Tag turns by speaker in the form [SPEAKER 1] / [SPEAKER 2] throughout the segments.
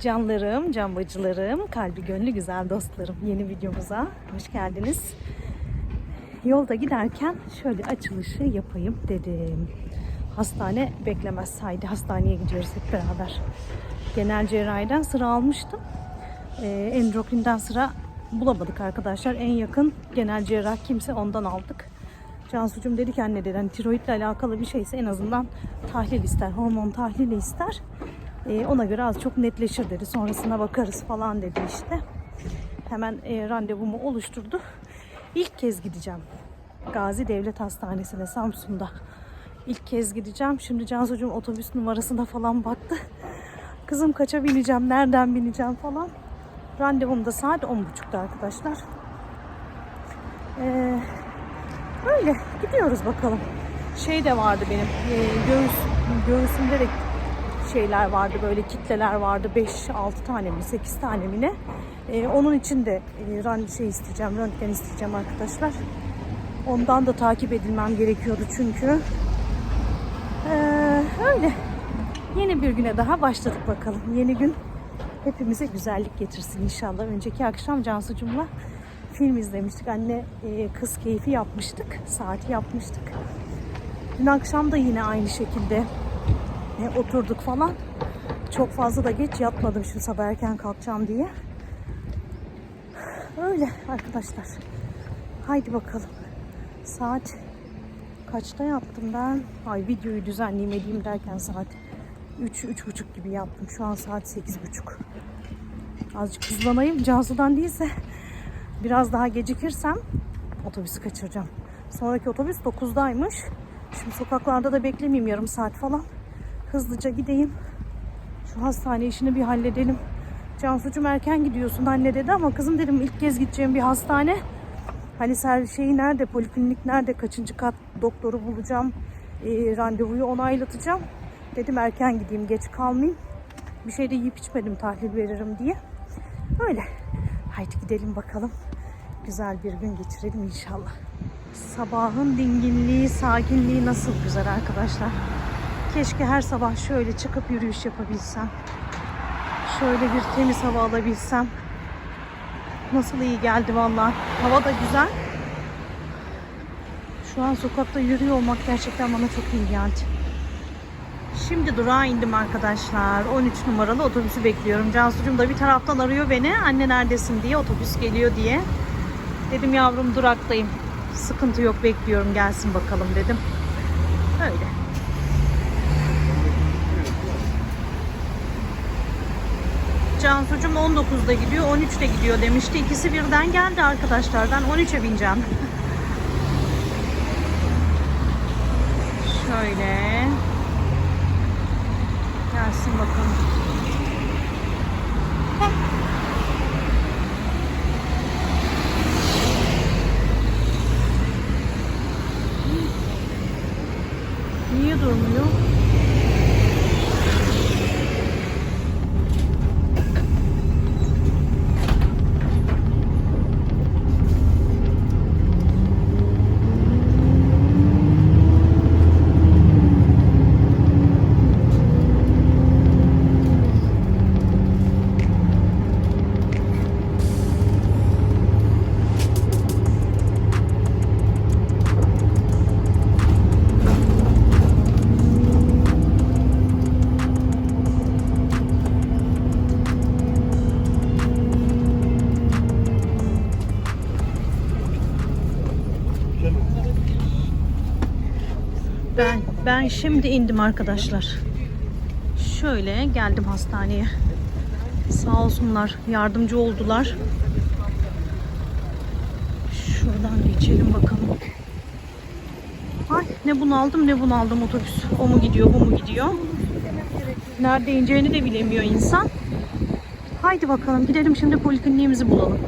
[SPEAKER 1] Canlarım, cambacılarım, kalbi gönlü güzel dostlarım. Yeni videomuza hoş geldiniz. Yolda giderken şöyle açılışı yapayım dedim. Hastane beklemez. Haydi hastaneye gidiyoruz hep beraber. Genel cerrahiden sıra almıştım. Ee, endokrinden sıra bulamadık arkadaşlar. En yakın genel cerrah kimse ondan aldık. Cansucuğum dedi ki anne dedi hani tiroidle alakalı bir şeyse en azından tahlil ister. Hormon tahlili ister. Ee, ona göre az çok netleşir dedi. Sonrasına bakarız falan dedi işte. Hemen e, randevumu oluşturdu. İlk kez gideceğim. Gazi Devlet Hastanesi'ne Samsun'da. İlk kez gideceğim. Şimdi Cansucuğum otobüs numarasına falan baktı. Kızım kaça bineceğim, nereden bineceğim falan. Randevum da saat 10.30'da arkadaşlar. Ee, Öyle gidiyoruz bakalım. Şey de vardı benim e, göğüs göğsümde de şeyler vardı böyle kitleler vardı 5-6 tane mi 8 tane mi ne. E, onun için de e, şey isteyeceğim röntgen isteyeceğim arkadaşlar. Ondan da takip edilmem gerekiyordu çünkü. Ee, öyle. Yeni bir güne daha başladık bakalım. Yeni gün hepimize güzellik getirsin inşallah. Önceki akşam Cansu'cumla film izlemiştik. Anne e, kız keyfi yapmıştık. Saati yapmıştık. Dün akşam da yine aynı şekilde e, oturduk falan. Çok fazla da geç yatmadım şu sabah erken kalkacağım diye. Öyle arkadaşlar. Haydi bakalım. Saat kaçta yaptım ben? Ay videoyu düzenleyeyim derken saat 3 üç buçuk gibi yaptım. Şu an saat sekiz buçuk. Azıcık hızlanayım. Cansu'dan değilse biraz daha gecikirsem otobüsü kaçıracağım. Sonraki otobüs 9'daymış. Şimdi sokaklarda da beklemeyeyim yarım saat falan. Hızlıca gideyim. Şu hastane işini bir halledelim. Cansucuğum erken gidiyorsun anne dedi ama kızım dedim ilk kez gideceğim bir hastane. Hani ser şeyi nerede, poliklinik nerede, kaçıncı kat doktoru bulacağım, e, randevuyu onaylatacağım. Dedim erken gideyim, geç kalmayayım. Bir şey de yiyip içmedim tahlil veririm diye. Öyle. Haydi gidelim bakalım. Güzel bir gün geçirelim inşallah. Sabahın dinginliği, sakinliği nasıl güzel arkadaşlar. Keşke her sabah şöyle çıkıp yürüyüş yapabilsem. Şöyle bir temiz hava alabilsem. Nasıl iyi geldi vallahi. Hava da güzel. Şu an sokakta yürüyor olmak gerçekten bana çok iyi geldi. Şimdi durağa indim arkadaşlar. 13 numaralı otobüsü bekliyorum. Cansucuğum da bir taraftan arıyor beni. Anne neredesin diye otobüs geliyor diye. Dedim yavrum duraktayım. Sıkıntı yok bekliyorum gelsin bakalım dedim. Öyle. Cansucuğum 19'da gidiyor, 13'te gidiyor demişti. İkisi birden geldi arkadaşlar. Ben 13'e bineceğim. Şöyle. Gelsin bakalım. Niye durmuyor? Şimdi indim arkadaşlar. Şöyle geldim hastaneye. Sağ olsunlar yardımcı oldular. Şuradan geçelim bakalım. Ay ne bunaldım ne bunaldım otobüs. O mu gidiyor bu mu gidiyor. Nerede ineceğini de bilemiyor insan. Haydi bakalım gidelim şimdi polikliniğimizi bulalım.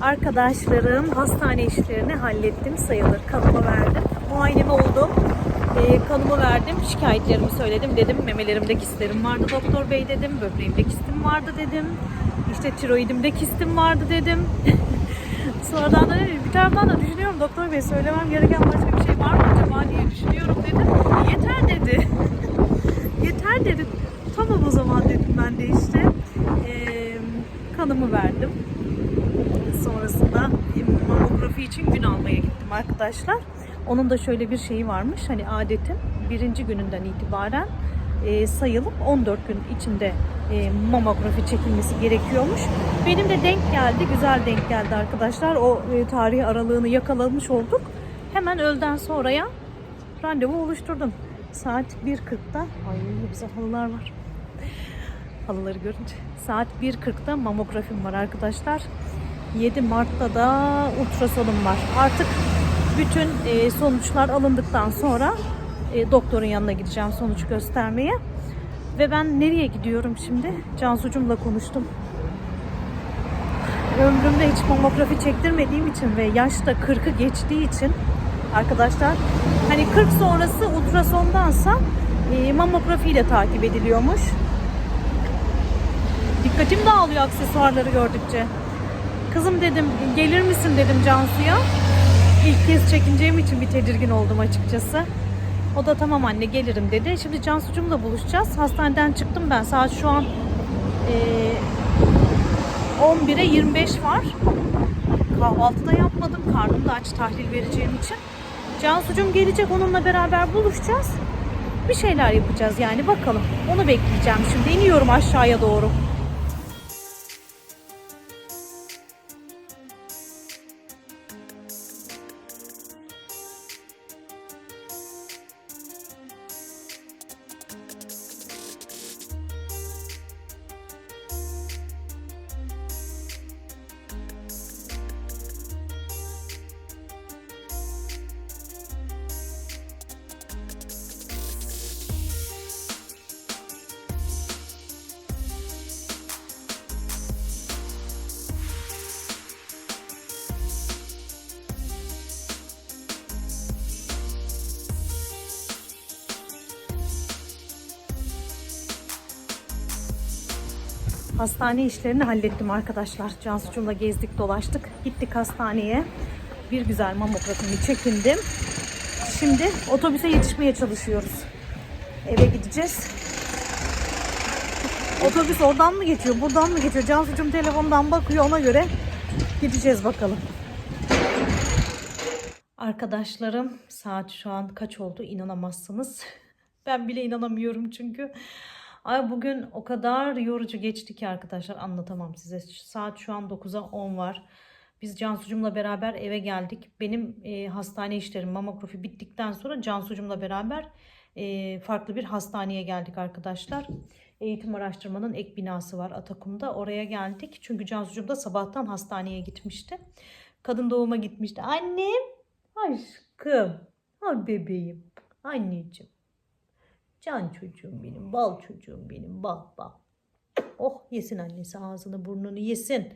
[SPEAKER 1] Arkadaşlarım hastane işlerini hallettim sayılır. Kanımı verdim. Muayenemi oldum. Ee, kanımı verdim. Şikayetlerimi söyledim. Dedim memelerimde kistlerim vardı doktor bey dedim. Böbreğimde kistim vardı dedim. İşte tiroidimde kistim vardı dedim. Sonradan da dedim, bir taraftan da düşünüyorum doktor bey söylemem gereken başka bir şey var mı acaba diye düşünüyorum dedim. Yeter dedi. Yeter dedi. Tamam o zaman dedim ben de işte. Ee, kanımı verdim. Sonrasında e, mamografi için gün almaya gittim arkadaşlar. Onun da şöyle bir şeyi varmış. Hani adetin birinci gününden itibaren e, sayılıp 14 gün içinde e, mamografi çekilmesi gerekiyormuş. Benim de denk geldi, güzel denk geldi arkadaşlar. O e, tarih aralığını yakalamış olduk. Hemen öğleden sonraya randevu oluşturdum. Saat 1.40'da. Ay ne güzel halılar var. Halıları görünce. Saat 1.40'da mamografim var arkadaşlar. 7 Mart'ta da ultrasonum var. Artık bütün e, sonuçlar alındıktan sonra e, doktorun yanına gideceğim sonuç göstermeye. Ve ben nereye gidiyorum şimdi? Cansucumla konuştum. Ömrümde hiç mamografi çektirmediğim için ve yaşta 40'ı geçtiği için arkadaşlar hani 40 sonrası ultrasondansa e, mamografiyle takip ediliyormuş. Dikkatim dağılıyor aksesuarları gördükçe. Kızım dedim gelir misin dedim Cansu'ya. İlk kez çekineceğim için bir tedirgin oldum açıkçası. O da tamam anne gelirim dedi. Şimdi Cansu'cumla buluşacağız. Hastaneden çıktım ben. Saat şu an eee 11'e 25 var. Kahvaltı da yapmadım. Karnım da aç tahlil vereceğim için. Cansu'cum gelecek. Onunla beraber buluşacağız. Bir şeyler yapacağız yani bakalım. Onu bekleyeceğim şimdi. İniyorum aşağıya doğru. Hastane işlerini hallettim arkadaşlar. Cansu'cumla gezdik dolaştık. Gittik hastaneye. Bir güzel mamografimi çekindim. Şimdi otobüse yetişmeye çalışıyoruz. Eve gideceğiz. Otobüs oradan mı geçiyor, buradan mı geçiyor? Cansu'cum telefondan bakıyor ona göre gideceğiz bakalım. Arkadaşlarım saat şu an kaç oldu inanamazsınız. Ben bile inanamıyorum çünkü. Ay bugün o kadar yorucu geçti ki arkadaşlar anlatamam size. Saat şu an 9'a 10 var. Biz Cansucum'la beraber eve geldik. Benim e, hastane işlerim mamografi bittikten sonra Cansucum'la beraber e, farklı bir hastaneye geldik arkadaşlar. Eğitim araştırmanın ek binası var Atakum'da. Oraya geldik. Çünkü Cansucum da sabahtan hastaneye gitmişti. Kadın doğuma gitmişti. Annem, aşkım, ay bebeğim, anneciğim. Can çocuğum benim, bal çocuğum benim, bal bal. Oh yesin annesi ağzını burnunu yesin.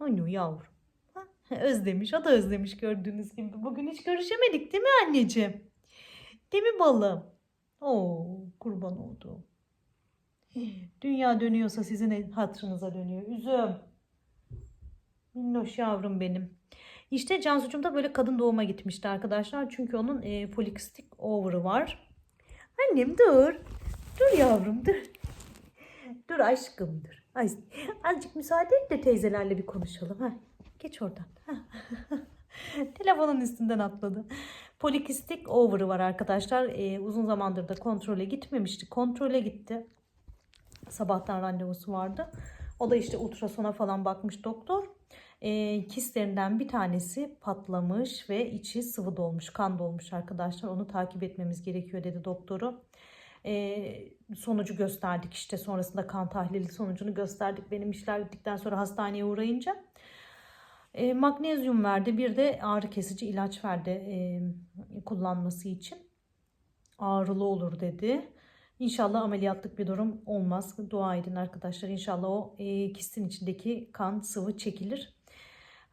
[SPEAKER 1] Anne yavrum. Ha, özlemiş, o da özlemiş gördüğünüz gibi. Bugün hiç görüşemedik değil mi anneciğim? Değil mi balım? Oo kurban olduğum. Dünya dönüyorsa sizin hatırınıza dönüyor. Üzüm. Minnoş yavrum benim. İşte Cansu'cum da böyle kadın doğuma gitmişti arkadaşlar. Çünkü onun e, polikistik over'ı var. Annem dur. Dur yavrum dur. Dur aşkım dur. Ay, azıcık müsaade et de teyzelerle bir konuşalım. Ha. Geç oradan. Telefonun üstünden atladı. Polikistik over'ı var arkadaşlar. Ee, uzun zamandır da kontrole gitmemişti. Kontrole gitti. Sabahtan randevusu vardı. O da işte ultrasona falan bakmış doktor. Ee, kistlerinden bir tanesi patlamış ve içi sıvı dolmuş, kan dolmuş arkadaşlar. Onu takip etmemiz gerekiyor dedi doktoru. Ee, sonucu gösterdik işte sonrasında kan tahlili sonucunu gösterdik. Benim işler bittikten sonra hastaneye uğrayınca. E, magnezyum verdi bir de ağrı kesici ilaç verdi e, kullanması için. Ağrılı olur dedi. İnşallah ameliyatlık bir durum olmaz. Dua edin arkadaşlar. İnşallah o e, kistin içindeki kan sıvı çekilir.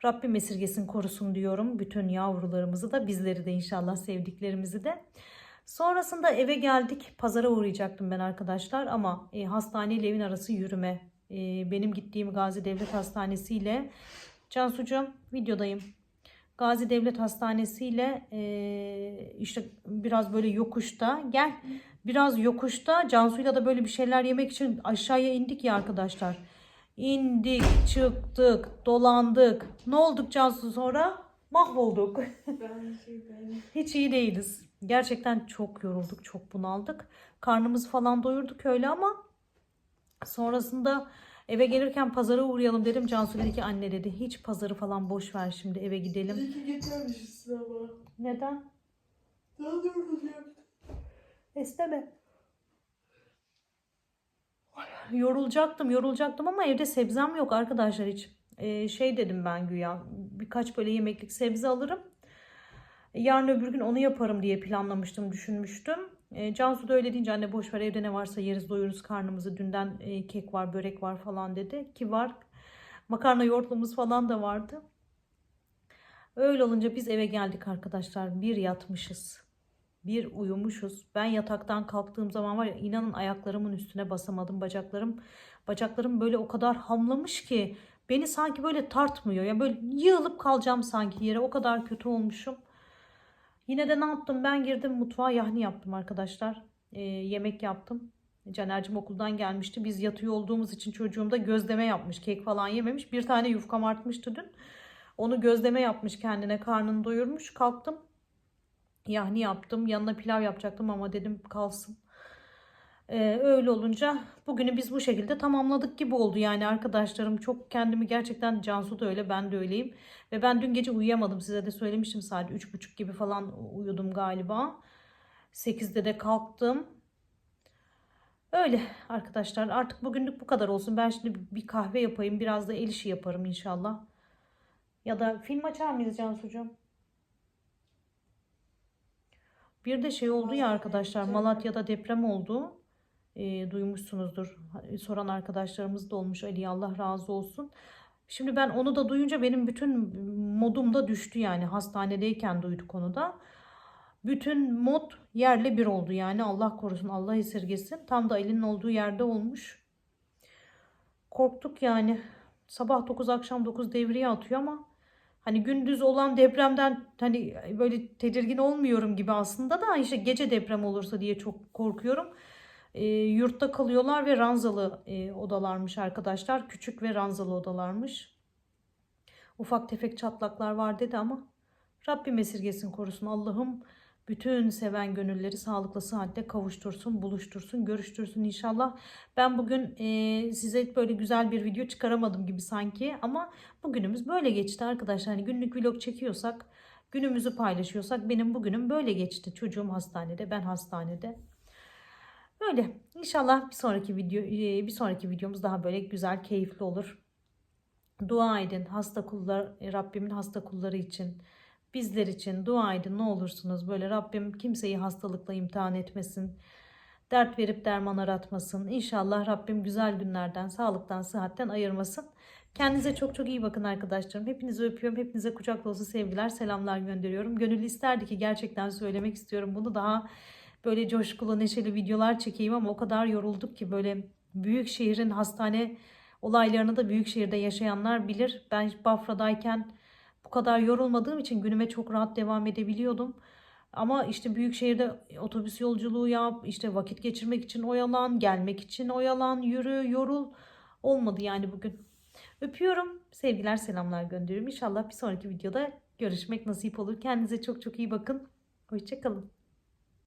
[SPEAKER 1] Rabbim esirgesin korusun diyorum. Bütün yavrularımızı da bizleri de inşallah sevdiklerimizi de. Sonrasında eve geldik. Pazara uğrayacaktım ben arkadaşlar ama e, hastane ile evin arası yürüme. E, benim gittiğim Gazi Devlet Hastanesi ile Cansucuğum videodayım. Gazi Devlet Hastanesi ile e, işte biraz böyle yokuşta gel Biraz yokuşta Cansu'yla da böyle bir şeyler yemek için aşağıya indik ya arkadaşlar. İndik, çıktık, dolandık. Ne olduk Cansu sonra? Mahvolduk.
[SPEAKER 2] Ben şey ben.
[SPEAKER 1] Hiç iyi değiliz. Gerçekten çok yorulduk, çok bunaldık. Karnımızı falan doyurduk öyle ama sonrasında eve gelirken pazara uğrayalım dedim. Cansu dedi ki anne dedi hiç pazarı falan boş ver şimdi eve gidelim.
[SPEAKER 2] İyi ki getirmişsin ama.
[SPEAKER 1] Neden?
[SPEAKER 2] Daha doğrusu yaptım.
[SPEAKER 1] İsteme. Yorulacaktım, yorulacaktım ama evde sebzem yok arkadaşlar hiç. Ee, şey dedim ben güya birkaç böyle yemeklik sebze alırım. Yarın öbür gün onu yaparım diye planlamıştım, düşünmüştüm. E, Cansu da öyle deyince anne boş ver evde ne varsa yeriz doyuruz karnımızı. Dünden e, kek var, börek var falan dedi. Ki var. Makarna yoğurtlumuz falan da vardı. Öyle olunca biz eve geldik arkadaşlar. Bir yatmışız. Bir uyumuşuz. Ben yataktan kalktığım zaman var ya inanın ayaklarımın üstüne basamadım. Bacaklarım bacaklarım böyle o kadar hamlamış ki beni sanki böyle tartmıyor. Ya böyle yığılıp kalacağım sanki yere. O kadar kötü olmuşum. Yine de ne yaptım? Ben girdim mutfağa yahni yaptım arkadaşlar. Ee, yemek yaptım. Caner'cim okuldan gelmişti. Biz yatıyor olduğumuz için çocuğum da gözleme yapmış. Kek falan yememiş. Bir tane yufkam artmıştı dün. Onu gözleme yapmış kendine. Karnını doyurmuş. Kalktım. Yahni yaptım. Yanına pilav yapacaktım ama dedim kalsın. Ee, öyle olunca bugünü biz bu şekilde tamamladık gibi oldu yani arkadaşlarım. Çok kendimi gerçekten Cansu da öyle ben de öyleyim. Ve ben dün gece uyuyamadım size de söylemiştim saat 3.30 gibi falan uyudum galiba. 8'de de kalktım. Öyle arkadaşlar artık bugünlük bu kadar olsun. Ben şimdi bir kahve yapayım biraz da el işi yaparım inşallah. Ya da film açar mıyız Cansucuğum? Bir de şey oldu ya arkadaşlar Malatya'da deprem oldu. E, duymuşsunuzdur. Soran arkadaşlarımız da olmuş. Ali Allah razı olsun. Şimdi ben onu da duyunca benim bütün modum da düştü yani. Hastanedeyken duyduk onu da. Bütün mod yerle bir oldu yani. Allah korusun, Allah esirgesin. Tam da Ali'nin olduğu yerde olmuş. Korktuk yani. Sabah 9 akşam 9 devriye atıyor ama hani gündüz olan depremden hani böyle tedirgin olmuyorum gibi aslında da işte gece deprem olursa diye çok korkuyorum. E, yurtta kalıyorlar ve ranzalı e, odalarmış arkadaşlar. Küçük ve ranzalı odalarmış. Ufak tefek çatlaklar var dedi ama Rabbim esirgesin korusun. Allah'ım bütün seven gönülleri sağlıklı sıhhatle kavuştursun, buluştursun, görüştürsün inşallah. Ben bugün e, size böyle güzel bir video çıkaramadım gibi sanki ama bugünümüz böyle geçti arkadaşlar. Hani günlük vlog çekiyorsak, günümüzü paylaşıyorsak benim bugünüm böyle geçti. Çocuğum hastanede, ben hastanede. Öyle. İnşallah bir sonraki video e, bir sonraki videomuz daha böyle güzel, keyifli olur. Dua edin hasta kullar Rabbimin hasta kulları için. Bizler için dua edin ne olursunuz. Böyle Rabbim kimseyi hastalıkla imtihan etmesin. Dert verip derman aratmasın. İnşallah Rabbim güzel günlerden, sağlıktan, sıhhatten ayırmasın. Kendinize çok çok iyi bakın arkadaşlarım. Hepinizi öpüyorum. Hepinize kucak dolusu sevgiler, selamlar gönderiyorum. Gönül isterdi ki gerçekten söylemek istiyorum. Bunu daha böyle coşkulu, neşeli videolar çekeyim ama o kadar yorulduk ki böyle büyük şehrin hastane olaylarını da büyük şehirde yaşayanlar bilir. Ben Bafra'dayken kadar yorulmadığım için günüme çok rahat devam edebiliyordum. Ama işte büyük şehirde otobüs yolculuğu yap, işte vakit geçirmek için oyalan, gelmek için oyalan, yürü, yorul. Olmadı yani bugün. Öpüyorum. Sevgiler, selamlar gönderiyorum. İnşallah bir sonraki videoda görüşmek nasip olur. Kendinize çok çok iyi bakın. Hoşçakalın.